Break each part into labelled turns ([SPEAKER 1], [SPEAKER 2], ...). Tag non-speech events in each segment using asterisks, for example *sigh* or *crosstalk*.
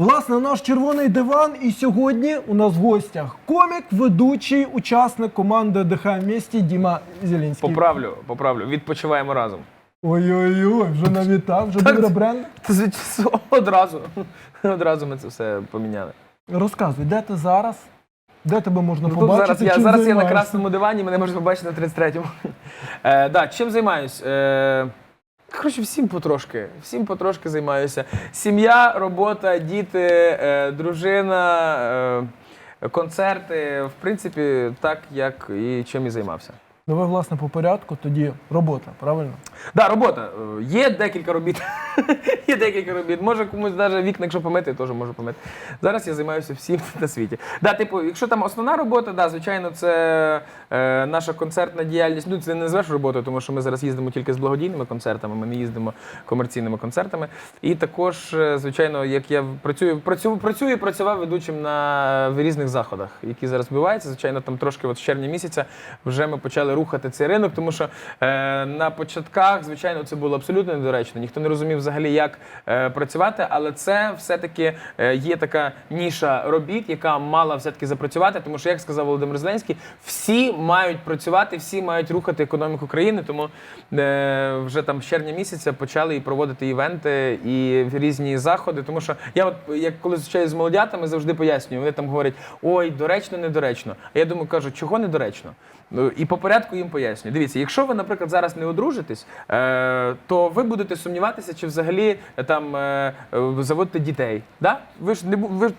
[SPEAKER 1] Власне, наш червоний диван. І сьогодні у нас в гостях комік, ведучий, учасник команди ДХ місті Діма Зелінський.
[SPEAKER 2] Поправлю, поправлю. Відпочиваємо разом.
[SPEAKER 1] Ой-ой-ой, вже навітав, вже добре бренд. *laughs*
[SPEAKER 2] Одразу. Одразу ми це все поміняли.
[SPEAKER 1] Розказуй, де ти зараз? Де тебе можна
[SPEAKER 2] Ну,
[SPEAKER 1] побачити?
[SPEAKER 2] зараз я
[SPEAKER 1] чим
[SPEAKER 2] зараз я на красному дивані, мене можна побачити на 33-му. Е, да, чим займаюсь? Е, коротше, всім потрошки. Всім потрошки займаюся. Сім'я, робота, діти, е, дружина, е, концерти. В принципі, так як і чим і займався.
[SPEAKER 1] Давай, власне, по порядку, тоді робота, правильно?
[SPEAKER 2] Да, робота. Е, Є декілька робіт. *laughs* Є декілька робіт. Може комусь навіть вікна, якщо помити, теж можу помити. Зараз я займаюся всім *laughs* на світі. Да, типу, якщо там основна робота, да, звичайно, це е, наша концертна діяльність. Ну, це не назвеш роботою, тому що ми зараз їздимо тільки з благодійними концертами, ми не їздимо комерційними концертами. І також, е, звичайно, як я працюю, працюю, працюю і працював ведучим на в різних заходах, які зараз відбуваються. Звичайно, там трошки от з червня місяця вже ми почали рухати цей ринок, тому що е, на початках, звичайно, це було абсолютно недоречно. Ніхто не розумів взагалі, як е, працювати, але це все-таки е, є така ніша робіт, яка мала все-таки запрацювати, тому що, як сказав Володимир Зеленський, всі мають працювати, всі мають рухати економіку країни. Тому е, вже там з червня місяця почали і проводити івенти і різні заходи. Тому що я, от як коли зустрічаюся з молодятами, завжди пояснюю. Вони там говорять: ой, доречно, недоречно. А я думаю, кажу, чого недоречно? Ну, І по порядку їм пояснюю. Дивіться, якщо ви, наприклад, зараз не одружитесь, е, то ви будете сумніватися, чи взагалі е, там е, е, заводите дітей. Да? Ви ж не ви ж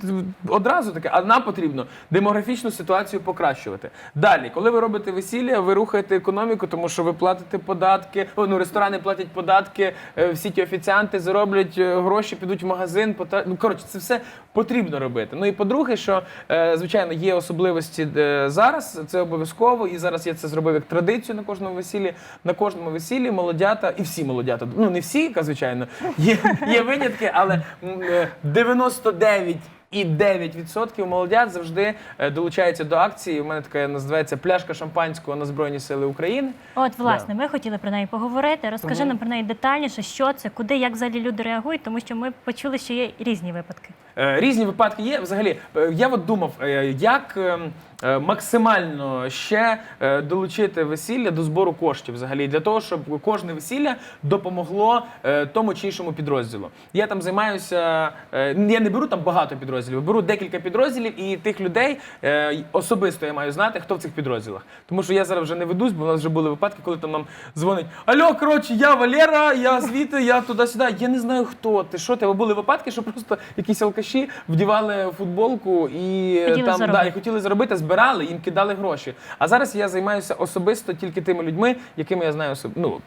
[SPEAKER 2] одразу таке, а нам потрібно демографічну ситуацію покращувати. Далі, коли ви робите весілля, ви рухаєте економіку, тому що ви платите податки. О, ну ресторани платять податки, е, всі ті офіціанти зароблять е, гроші, підуть в магазин. пота- Ну коротше, це все потрібно робити. Ну і по-друге, що е, звичайно є особливості е, зараз. Це обов'язково. І зараз я це зробив як традицію на кожному весіллі. На кожному весіллі молодята, і всі молодята. Ну не всі, звичайно, є, є винятки, але м, е, 99 і 9% молодят завжди е, долучаються до акції. У мене така називається пляшка шампанського на Збройні Сили України.
[SPEAKER 3] От, власне, ми хотіли про неї поговорити. Розкажи
[SPEAKER 2] Мгм.
[SPEAKER 3] нам про неї детальніше, що це, куди, як взагалі люди реагують, тому що ми почули, що є різні випадки.
[SPEAKER 2] Е, Різні випадки є. Взагалі, я от думав, як ем, максимально ще е, долучити весілля до збору коштів, взагалі, для того, щоб кожне весілля допомогло е, тому чи іншому підрозділу. Я там займаюся, е, я не беру там багато підрозділів, беру декілька підрозділів і тих людей е, особисто я маю знати, хто в цих підрозділах. Тому що я зараз вже не ведусь, бо у нас вже були випадки, коли там нам дзвонить: Алло, коротше, я Валера, я звідти, я туди-сюди. Я не знаю, хто ти, що ти. Бо були випадки, що просто якісь алкаші вдівали футболку і е,
[SPEAKER 3] Хотіли
[SPEAKER 2] там да,
[SPEAKER 3] заробити.
[SPEAKER 2] і хотіли заробити, збирали, їм кидали гроші. А зараз я займаюся особисто тільки тими людьми, якими я знаю особ... ну,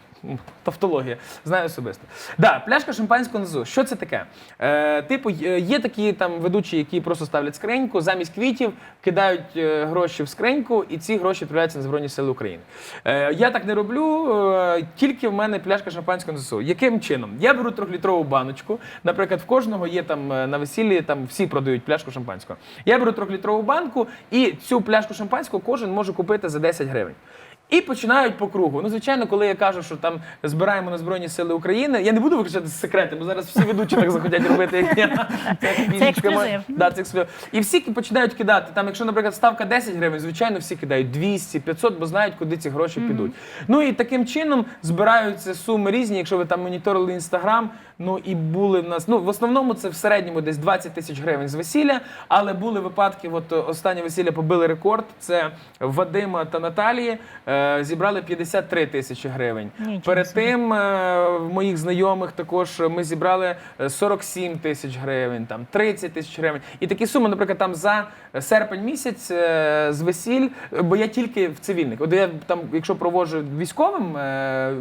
[SPEAKER 2] тавтологія, знаю особисто. Да, пляшка шампанського внизу. Що це таке? Е, типу, є такі там ведучі, які просто ставлять скриньку, замість квітів кидають е, гроші в скриньку, і ці гроші відправляються на Збройні Сили України. Е, я так не роблю, е, тільки в мене пляшка шампанського НСУ. Яким чином? Я беру трьохлітрову баночку. Наприклад, в кожного є там е, на весіллі, там всі продають пляшку шампанського. Я беру трьохлітрову банку, і цю пляшку шампанського кожен може купити за 10 гривень. І починають по кругу. Ну, звичайно, коли я кажу, що там збираємо на Збройні Сили України, я не буду виключати секрети, бо зараз всі ведучі так захотять робити, як я. Це,
[SPEAKER 3] ексклюзив.
[SPEAKER 2] Да, це ексклюзив. І всі починають кидати. Там, якщо, наприклад, ставка 10 гривень, звичайно, всі кидають 200, 500, бо знають, куди ці гроші підуть. Ну і таким чином збираються суми різні. Якщо ви там моніторили інстаграм, ну і були в нас. Ну в основному це в середньому десь 20 тисяч гривень з весілля, але були випадки. От е, останнє весілля побили рекорд. Це Вадима та Наталії е, зібрали 53 тисячі гривень.
[SPEAKER 3] Нічого
[SPEAKER 2] Перед
[SPEAKER 3] собі.
[SPEAKER 2] тим е, в моїх знайомих також ми зібрали е, 47 тисяч гривень, там 30 тисяч гривень. І такі суми, наприклад, там за серпень місяць е, з весіль, е, бо я тільки в цивільних. От я там, якщо проводжу військовим, е,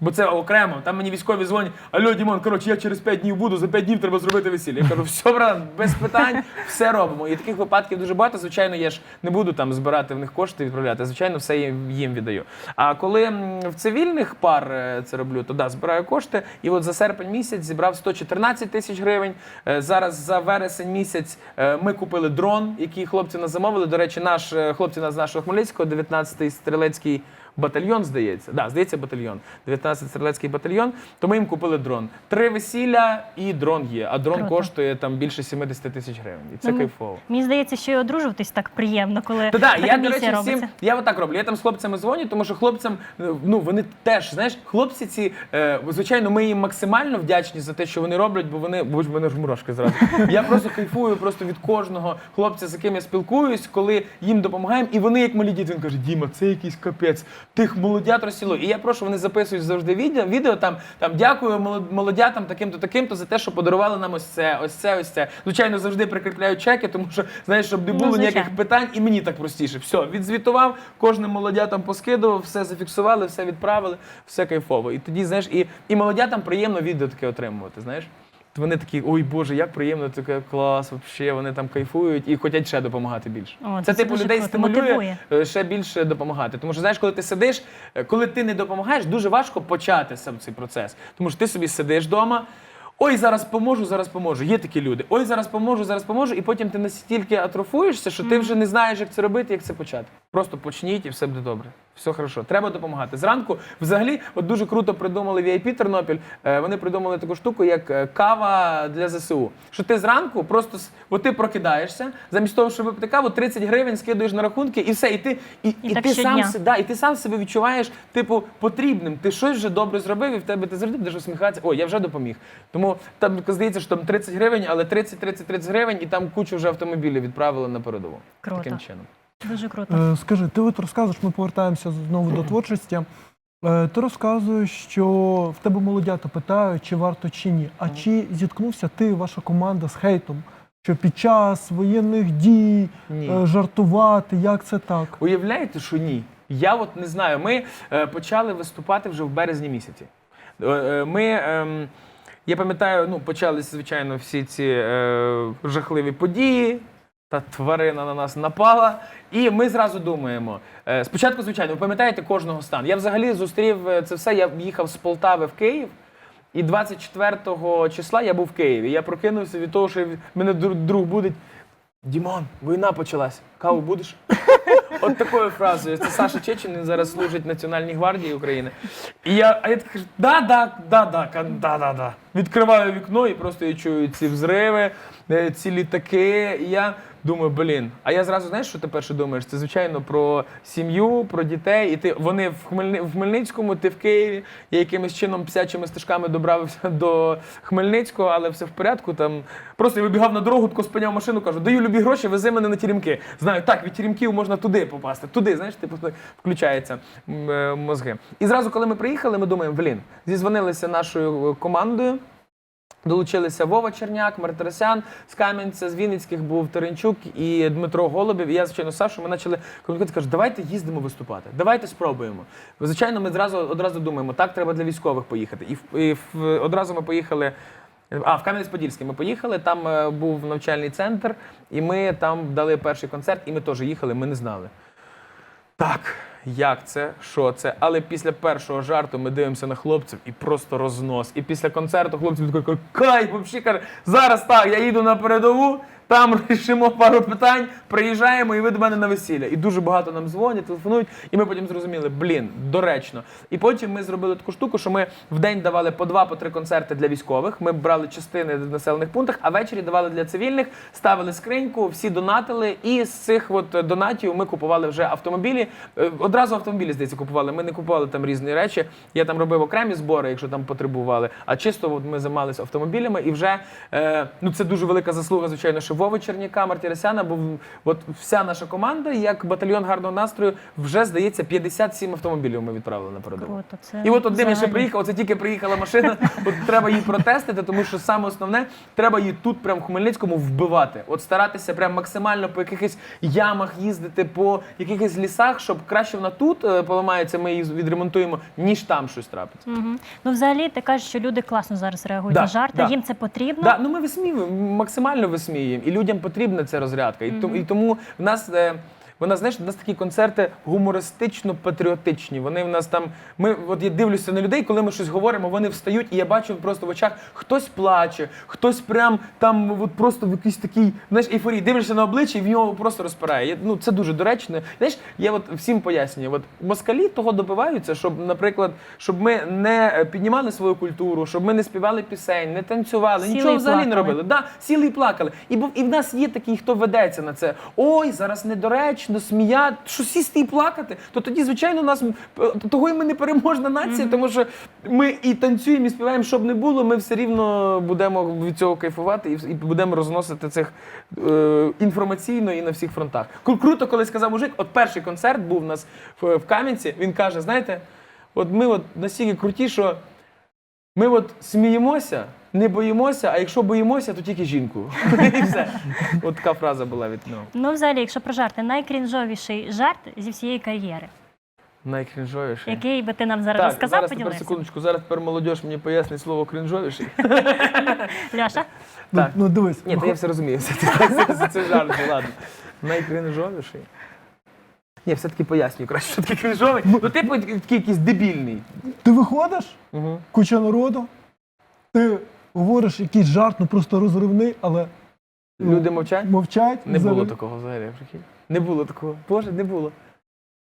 [SPEAKER 2] бо це окремо, там мені військові дзвонять, алло, Дімон, коротше, я через 5 днів буду, за 5 днів треба зробити весілля. Я кажу, все, брат, без питань, все робимо. І таких випадків дуже багато. Звичайно, я ж не буду там збирати в них кошти, відправляти. Звичайно, все їм віддаю. А коли в цивільних пар е, це роблю, то да, збираю кошти. І от за серпень місяць зібрав 114 тисяч гривень. Е, Зараз за вересень місяць е, ми купили дрон, який хлопці нас замовили. До речі, наш хлопці нас з нашого Хмельницького, 19-й стрілецький батальйон, здається. Да, здається, батальйон. 19 стрілецький батальйон. То ми їм купили дрон. Три весілля і дрон є. А дрон
[SPEAKER 3] Круто.
[SPEAKER 2] коштує там більше 70 тисяч гривень. І це
[SPEAKER 3] Ну,
[SPEAKER 2] кайфово.
[SPEAKER 3] Мені здається, що і одружуватись так приємно, коли
[SPEAKER 2] Та да,
[SPEAKER 3] така
[SPEAKER 2] я, до речі, всім, я отак роблю. Я там з хлопцями дзвоню, тому що хлопцям, е, ну вони теж, знаєш, хлопці ці, е, звичайно, ми їм максимально вдячні за те, що вони роблять, бо вони, в мене ж мурашки зразу. Я просто кайфую просто від кожного хлопця, з яким я спілкуюсь, коли їм допомагаємо, і вони як малі діти. Він каже, Діма, це якийсь капець, тих молодят розсіло. І я прошу, вони записують завжди відео, відео там, там дякую молодятам таким-то, таким-то за те, що подарували нам ось це, ось це, ось це. Звичайно, завжди прикріпляю чеки, тому що знаєш, щоб не
[SPEAKER 3] Ну,
[SPEAKER 2] було
[SPEAKER 3] звичайно.
[SPEAKER 2] ніяких питань, і мені так простіше. Все, відзвітував, кожним молодятам поскидував, все зафіксували, все відправили, все кайфово. І тоді, знаєш, і, і молодятам приємно відео таке отримувати. Знаєш. То Вони такі, ой Боже, як приємно, таке клас, вообще, вони там кайфують і хочуть ще допомагати більше.
[SPEAKER 3] О,
[SPEAKER 2] це
[SPEAKER 3] це
[SPEAKER 2] типу людей
[SPEAKER 3] круто,
[SPEAKER 2] стимулює
[SPEAKER 3] мотивує.
[SPEAKER 2] е, ще більше допомагати. Тому що знаєш, коли ти сидиш, е, коли ти не допомагаєш, дуже важко почати сам цей процес. Тому що ти собі сидиш вдома. Ой, зараз поможу, зараз поможу. Є такі люди. Ой, зараз поможу, зараз поможу. І потім ти настільки атрофуєшся, що ти вже не знаєш, як це робити, як це почати. Просто почніть і все буде добре. Все хорошо. Треба допомагати. Зранку, взагалі, от дуже круто придумали VIP Тернопіль. Е, Вони придумали таку штуку, як е, кава для ЗСУ. Що ти зранку просто с- от ти прокидаєшся, замість того, щоб випити каву, 30 гривень скидуєш на рахунки, і все. І ти, і, і,
[SPEAKER 3] так
[SPEAKER 2] ти сам
[SPEAKER 3] щодня.
[SPEAKER 2] Да, і ти сам себе відчуваєш, типу, потрібним. Ти щось вже добре зробив, і в тебе ти завжди будеш усміхатися. Ой, я вже допоміг. Тому там здається, що там 30 гривень, але 30, 30, 30 гривень, і там кучу вже автомобілів відправили на передову.
[SPEAKER 3] Круто.
[SPEAKER 2] Таким чином.
[SPEAKER 3] Дуже круто.
[SPEAKER 1] Е, Скажи, ти от розказуєш, ми повертаємося знову до творчості. Е, Ти розказуєш, що в тебе молодята питають, чи варто чи ні. А чи зіткнувся ти, ваша команда з хейтом? Що під час воєнних дій
[SPEAKER 2] Ні.
[SPEAKER 1] е, жартувати, як це так?
[SPEAKER 2] Уявляєте, що ні? Я от не знаю. Ми почали виступати вже в березні місяці. Ми, ем, я пам'ятаю, ну, почалися, звичайно, всі ці е, жахливі події. Та тварина на нас напала. І ми зразу думаємо. е, Спочатку, звичайно, ви пам'ятаєте кожного стан. Я взагалі зустрів е, це все. Я їхав з Полтави в Київ. І 24 числа я був в Києві. Я прокинувся від того, що в мене друг, друг буде. Дімон, війна почалась. Каву будеш? *laughs* От такою фразою. Це Саша Чечин, він зараз служить Національній гвардії України. І я, а я так кажу, да, да, да, да, да, да, да. Відкриваю вікно і просто я чую ці взриви, е, ці літаки. І я думаю, блін. А я зразу знаєш, що ти перше думаєш? Це звичайно про сім'ю, про дітей. І ти вони в, Хмельни, в Хмельницькому, ти в Києві. Я якимось чином псячими стежками добрався до Хмельницького, але все в порядку. Там просто я вибігав на дорогу, тако спиняв машину, кажу, даю любі гроші, вези мене на тірімки. Знаю, так, від тірімків можна туди попасти. Туди, знаєш, типу включаються е, мозги. І зразу, коли ми приїхали, ми думаємо, блін, зізвонилися нашою е, командою. Долучилися Вова Черняк, Мартиросян з Кам'янця, з Вінницьких був Теренчук і Дмитро Голубів. І я, звичайно, з Сашою, ми почали комунікувати. Кажуть, давайте їздимо виступати, давайте спробуємо. Звичайно, ми зразу одразу думаємо, так треба для військових поїхати. І, і одразу ми поїхали. А, в Кам'янець-Подільський ми поїхали, там е, був навчальний центр, і ми там дали перший концерт, і ми теж їхали, ми не знали. Так, як це, що це? Але після першого жарту ми дивимося на хлопців і просто рознос. І після концерту хлопці такий, кай, взагалі каже, зараз так, я їду на передову, там рішимо пару питань, приїжджаємо, і ви до мене на весілля. І дуже багато нам дзвонять, телефонують, і ми потім зрозуміли, блін, доречно. І потім ми зробили таку штуку, що ми в день давали по два, по три концерти для військових. Ми брали частини в населених пунктах, а ввечері давали для цивільних, ставили скриньку, всі донатили. І з цих от донатів ми купували вже автомобілі. Е, Одразу автомобілі, здається, купували. Ми не купували там різні речі. Я там робив окремі збори, якщо там потребували. А чисто от ми займалися автомобілями, і вже е, ну це дуже велика заслуга, звичайно, що Вови Черняка, Мартіросяна, бо от вся наша команда, як батальйон гарного настрою, вже здається 57 автомобілів ми відправили на передову.
[SPEAKER 3] Круто. Це
[SPEAKER 2] І от одним я ще приїхав, оце тільки приїхала машина. От треба її протестити, тому що саме основне, треба її тут, прямо в Хмельницькому, вбивати. От старатися прям максимально по якихось ямах їздити, по якихось лісах, щоб краще вона тут е, поламається, ми її відремонтуємо, ніж там щось трапиться.
[SPEAKER 3] Мгм. Ну, взагалі, ти кажеш, що люди класно зараз реагують
[SPEAKER 2] Да,
[SPEAKER 3] на жарти,
[SPEAKER 2] да.
[SPEAKER 3] їм це потрібно.
[SPEAKER 2] Да, ну ми висміюємо, максимально висміюємо. І людям потрібна ця розрядка. І, тому- і тому в нас. Вона, знаєш, у нас такі концерти гумористично-патріотичні. Вони в нас там. Ми от я дивлюся на людей, коли ми щось говоримо, вони встають, і я бачу просто в очах хтось плаче, хтось прям там от просто в якійсь такій знаєш, ейфорії. Дивишся на обличчя і в нього просто розпирає. Я- Ну це дуже доречно. Знаєш, я от всім пояснюю. От москалі того добиваються, щоб, наприклад, щоб ми не е, піднімали свою культуру, щоб ми не співали пісень, не танцювали,
[SPEAKER 3] Сіли
[SPEAKER 2] нічого взагалі не робили. Да, сіли і плакали. І, був, і в нас є такий, хто ведеться на це. Ой, зараз недоречно, сміяти, що сісти і плакати. То тоді, звичайно, нас е, того і ми не переможна нація, тому що ми і танцюємо, і співаємо, щоб не було, ми все рівно будемо від цього кайфувати і, будемо розносити цих е, інформаційно і на всіх фронтах. Круто, коли сказав мужик, от перший концерт був у нас в, в Кам'янці. Він каже: знаєте, от ми от настільки круті, що. Ми от сміємося, не боїмося, а якщо боїмося, то тільки жінку. *laughs* І все. От така фраза була від нього.
[SPEAKER 3] Ну, взагалі, якщо про жарти, найкрінжовіший жарт зі всієї кар'єри.
[SPEAKER 2] Найкрінжовіший.
[SPEAKER 3] Який би ти нам зараз
[SPEAKER 2] Так,
[SPEAKER 3] розказав,
[SPEAKER 2] зараз тепер
[SPEAKER 3] поділився?
[SPEAKER 2] секундочку, зараз тепер молодь мені пояснить слово крінжовіший. *laughs*
[SPEAKER 3] Льоша?
[SPEAKER 1] Ну,
[SPEAKER 2] Так.
[SPEAKER 1] ну дивись,
[SPEAKER 2] Ні, то я все розумію. Це, це, це, це жарт, ну ладно. Найкрінжовіший. Ні, все-таки пояснюю краще, що таке крінжовий. Ну, типу, такий якийсь дебільний.
[SPEAKER 1] ти виходиш,
[SPEAKER 2] Угу.
[SPEAKER 1] куча народу, ти говориш якийсь жарт, ну просто розривний, але
[SPEAKER 2] Люди мовчать.
[SPEAKER 1] мовчать.
[SPEAKER 2] Не було такого взагалі. прикинь. Не було такого. Боже, не було.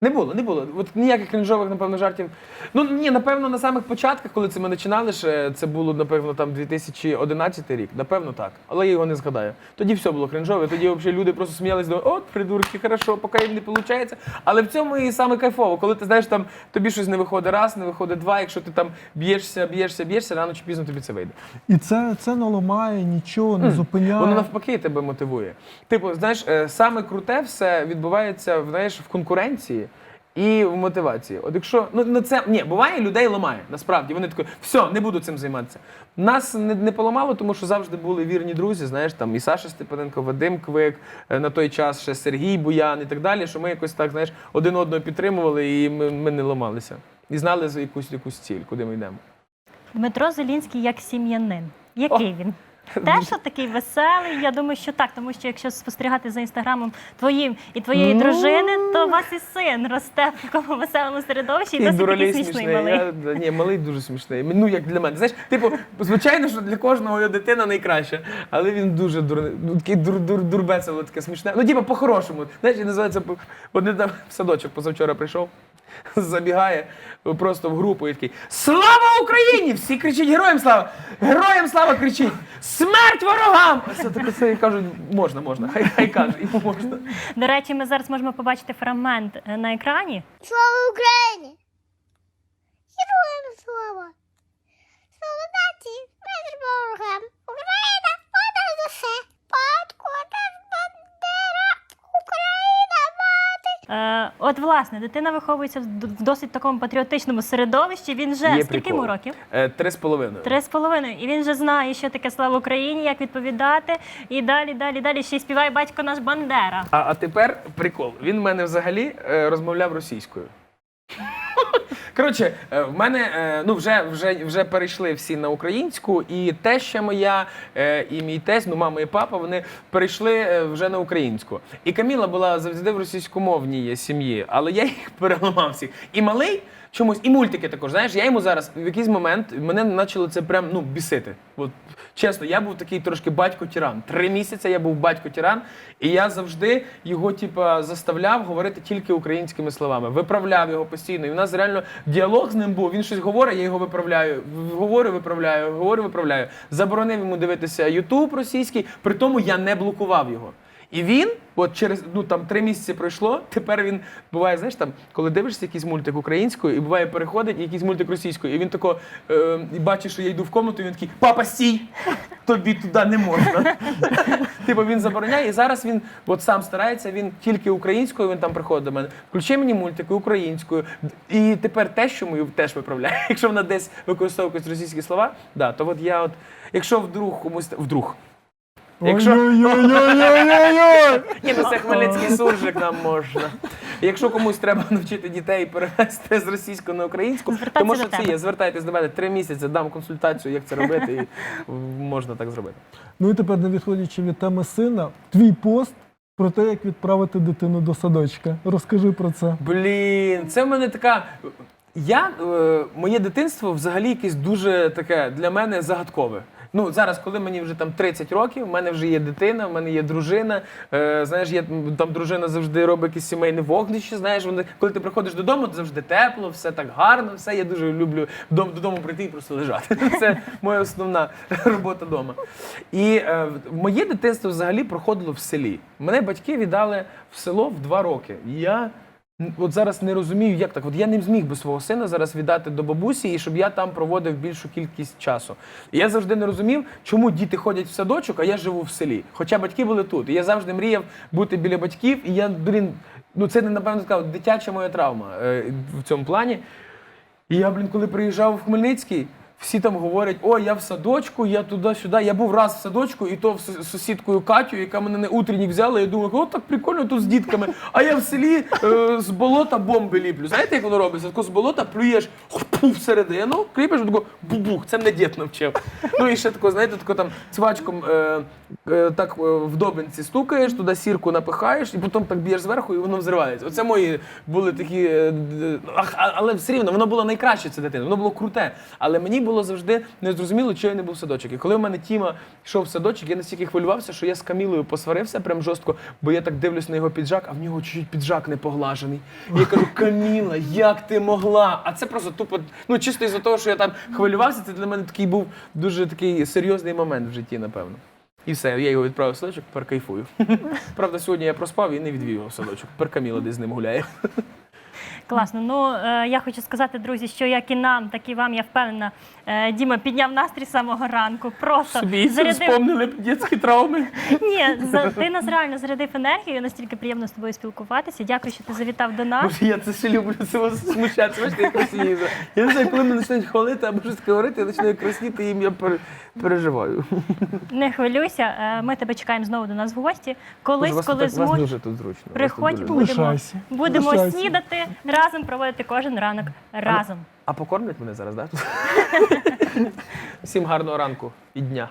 [SPEAKER 2] Не було, не було. От ніяких крінжових, напевно, жартів. Ну ні, напевно, на самих початках, коли це ми починали, ще це було, напевно, там 2011 рік. Напевно, так. Але я його не згадаю. Тоді все було крінжове. Тоді взагалі люди просто сміялись, думали, от, придурки, хорошо, поки їм не виходить. Але в цьому і саме кайфово, коли ти знаєш, там тобі щось не виходить раз, не виходить два. Якщо ти там б'єшся, б'єшся, б'єшся, рано чи пізно тобі це вийде.
[SPEAKER 1] І це, це не ламає, нічого, не зупиняє.
[SPEAKER 2] Воно навпаки тебе мотивує. Типу, знаєш, е, саме круте все відбувається знаєш, в конкуренції. І в мотивації. От якщо ну, ну це ні, буває, людей ламає. Насправді вони такі, все, не буду цим займатися. Нас не, не поламало, тому що завжди були вірні друзі. Знаєш, там і Саша Степаненко, Вадим Квик, е, на той час ще Сергій Буян і так далі. Що ми якось так знаєш один одного підтримували, і ми, ми не ламалися. І знали за якусь якусь ціль, куди ми йдемо.
[SPEAKER 3] Дмитро Зелінський як сім'янин. Який він? Теж такий веселий. Я думаю, що так, тому що якщо спостерігати за інстаграмом твоїм і твоєї
[SPEAKER 2] Ну.
[SPEAKER 3] дружини, то у вас і син росте в такому веселому середовищі і досить такий смішний малий.
[SPEAKER 2] Я, ні, малий дуже смішний. Ну, як для мене. Знаєш, типу, звичайно, що для кожного його дитина найкраща, але він дуже дурний. Ну, такий дур, дур, таке смішне. Ну, типу, по-хорошому. Знаєш, і називається по- от недавно в садочок позавчора прийшов. *laughs* Забігає просто в групу і такий Слава Україні! Всі кричать Героям слава! Героям слава кричить! Смерть ворогам! Це таке це і кажуть, можна, можна, хай хай каже, йому можна.
[SPEAKER 3] До речі, ми зараз можемо побачити фрагмент е, на екрані.
[SPEAKER 4] Слава Україні! Героям слава! Слава нації! Смерть ворогам!
[SPEAKER 3] От, власне, дитина виховується в д- в досить такому патріотичному середовищі. Він вже
[SPEAKER 2] Є
[SPEAKER 3] скільки
[SPEAKER 2] прикол.
[SPEAKER 3] йому років?
[SPEAKER 2] Е, Три з половиною.
[SPEAKER 3] Три з половиною. І він вже знає, що таке слава Україні, як відповідати. І далі, далі, далі ще й співає батько наш Бандера.
[SPEAKER 2] А, а тепер прикол. Він в мене взагалі е, розмовляв російською. Коротше, е, в мене е, ну вже, вже, вже перейшли всі на українську, і теща моя, е, і мій тесть, ну мама і папа, вони перейшли вже на українську. І Каміла була завжди в російськомовній сім'ї, але я їх переламав всіх. І малий чомусь, і мультики також. Знаєш, я йому зараз в якийсь момент мене почало це прям ну бісити. От чесно, я був такий трошки батько-тиран. Три місяці я був батько-тиран, і я завжди його, типа, заставляв говорити тільки українськими словами. Виправляв його постійно. І в нас реально діалог з ним був. Він щось говорить, я його виправляю. Говорю, виправляю, говорю, виправляю. Заборонив йому дивитися Ютуб російський, при тому я не блокував його. І він, от через ну там три місяці пройшло. Тепер він буває, знаєш, там, коли дивишся якийсь мультик українською, і буває переходить якийсь мультик російською, і він тако е, і бачить, що я йду в комнату, і він такий Папа, стій! Тобі туди не можна. *laughs* типу він забороняє, і зараз він от сам старається, він тільки українською, він там приходить до мене. Включи мені мультики українською. І тепер те, що мою теж виправляє. *laughs* Якщо вона десь використовує російські слова, да, то от я от, якщо вдруг комусь вдруг. Якщо-! Ні, ну це хмельницький суржик нам можна. Якщо комусь треба навчити дітей перевести з російської на українську, що
[SPEAKER 3] до
[SPEAKER 2] це є. Звертайтесь до мене три місяці, дам консультацію, як це робити, і можна так зробити.
[SPEAKER 1] Ну і тепер, не відходячи від теми сина, твій пост про те, як відправити дитину до садочка. Розкажи про це.
[SPEAKER 2] Блін, це в мене така. Я е, моє дитинство взагалі якесь дуже таке для мене загадкове. Ну зараз, коли мені вже там 30 років, в мене вже є дитина, в мене є дружина. Е, знаєш, є там дружина завжди робить якесь сімейне вогнище. Знаєш, вони, коли ти приходиш додому, то завжди тепло, все так гарно, все. Я дуже люблю дом, додому прийти і просто лежати. *laughs* Це моя основна робота вдома. І е, моє дитинство взагалі проходило в селі. Мене батьки віддали в село в два роки. Я От зараз не розумію, як так. От я не зміг би свого сина зараз віддати до бабусі, і щоб я там проводив більшу кількість часу. І я завжди не розумів, чому діти ходять в садочок, а я живу в селі. Хоча батьки були тут. І я завжди мріяв бути біля батьків, і я, блін, ну це напевно така дитяча моя травма е, в цьому плані. І я, блін, коли приїжджав в Хмельницький, всі там говорять: о, я в садочку, я туди-сюди. Я був раз в садочку, і то з сусідкою Катю, яка мене на утреннік взяла. Я думаю, о, так прикольно тут з дітками. А я в селі е, з болота бомби ліплю. Знаєте, як воно робиться? Тако з болота плюєш хпу, всередину, кріпиш, тако бубух. Це мене дід навчив. Ну і ще тако, знаєте, тако там цвачком е, е, так е, в добинці стукаєш, туди сірку напихаєш, і потім так б'єш зверху, і воно взривається. Оце мої були такі. е, ах, але все рівно воно було найкраще це дитина, воно було круте. Але мені було завжди незрозуміло, чого я не був в садочок. І коли в мене Тіма йшов в садочок, я настільки хвилювався, що я з Камілою посварився прям жорстко, бо я так дивлюсь на його піджак, а в нього чуть-чуть піджак не поглажений. Я кажу, Каміла, як ти могла? А це просто тупо, ну чисто із-за того, що я там хвилювався, це для мене такий був дуже такий серйозний момент в житті, напевно. І все, я його відправив в садочок, тепер кайфую. Правда, сьогодні я проспав і не відвів його в садочок. Тепер Каміла десь з ним гуляє.
[SPEAKER 3] Класно. Ну е, я хочу сказати, друзі, що як і нам, так і вам, я впевнена, е, Діма підняв настрій з самого ранку. Просто
[SPEAKER 2] Собі
[SPEAKER 3] зарядив.
[SPEAKER 2] спомнили дитячі травми.
[SPEAKER 3] Ні, за, ти нас реально зарядив енергію. Настільки приємно з тобою спілкуватися. Дякую, що ти завітав до нас.
[SPEAKER 2] Боже, я це ще люблю це смущатися. Бачите, я не знаю, коли мене починають хвалити або щось говорити, я починаю красніти, і я переживаю.
[SPEAKER 3] Не хвилюйся. е, Ми тебе чекаємо знову до нас в гості. Колись,
[SPEAKER 2] Боже, вас
[SPEAKER 3] коли
[SPEAKER 2] так- вас
[SPEAKER 3] зможеш.
[SPEAKER 2] дуже тут зручно. вас тут
[SPEAKER 3] Приходь,
[SPEAKER 2] дуже-
[SPEAKER 3] будемо, будемо снідати разом, проводити кожен ранок разом.
[SPEAKER 2] А покормлять мене зараз, так? *laughs* Всім гарного ранку і дня.